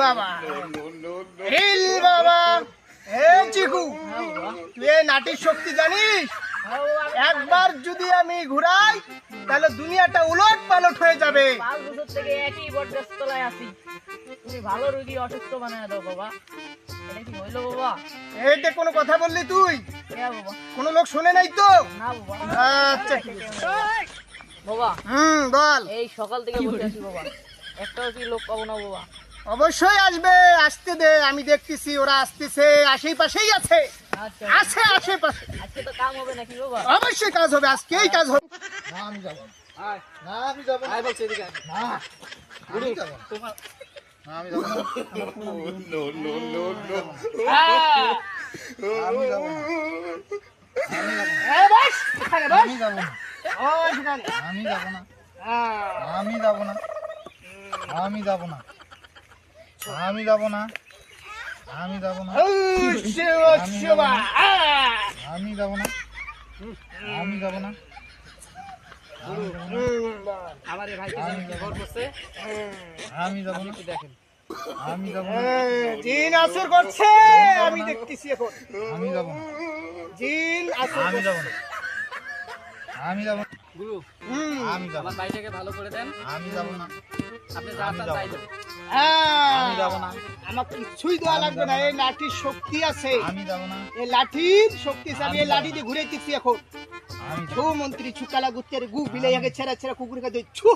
বাবা। হিল বাবা। হে চিকু তুই এই নাটির শক্তি জানিস? একবার যদি আমি ঘুরাই তাহলে দুনিয়াটা উলট পালট হয়ে যাবে। পাঁচ বছর থেকে একই বটগাছ আছি। তুমি ভালো রুগী অসুস্থ বানায় দাও বাবা। এটা কি হইল বাবা? এইটা কোনো কথা বললি তুই? হ্যাঁ কোনো লোক শুনে নাই তো? না বাবা। আচ্ছা ঠিক আছে। বাবা হুম বল। এই সকাল থেকে বসে আছি বাবা। একটাও কি লোক পাবো না বাবা? অবশ্যই আসবে আসতে দে আমি দেখতেছি ওরা আসতেছে আশেই পাশেই আছে। আচ্ছা। আছে আশেপাশে আজকে তো কাম হবে নাকি বাবা? অবশ্যই কাজ হবে আজকেই কাজ হবে। না আমি যাব না। আমি যাব না। বলছি এদিকে না আমি যাব না। আমি যাব না। আমি যাব না। আমি যাব না। আমি যাব না। আমি যাব না আমি যাব না আমি যাব না আমি যাব না আহ। আমি যাব না আমি যাব না আমি যাব না আমার এই আমি যে ঘর করছে আমি যাব না একটু দেখেন আমি যাব না এই, জিন আসর করছে আমি দেখতেছি এখন আমি যাব না জিন আসর আমি। যাব না আমি যাব না গুরু হুম, আমি যাব আমার ভাইটাকে ভালো করে দেন আমি যাব না আপনি যা চান তাই আমি যাব না। আমাকে কিছুই দেওয়া লাগবে না। এই লাঠির শক্তি আছে। আমি যাব না। এই লাঠির শক্তি আছে। আমি এই লাঠি দিয়ে ঘুরাইতেছি এখন। আমি ছু মন্ত্রী ছুকালা গুত্তের গু বিলে আগে ছেড়া ছেড়া কুকুরকে দে। ছু।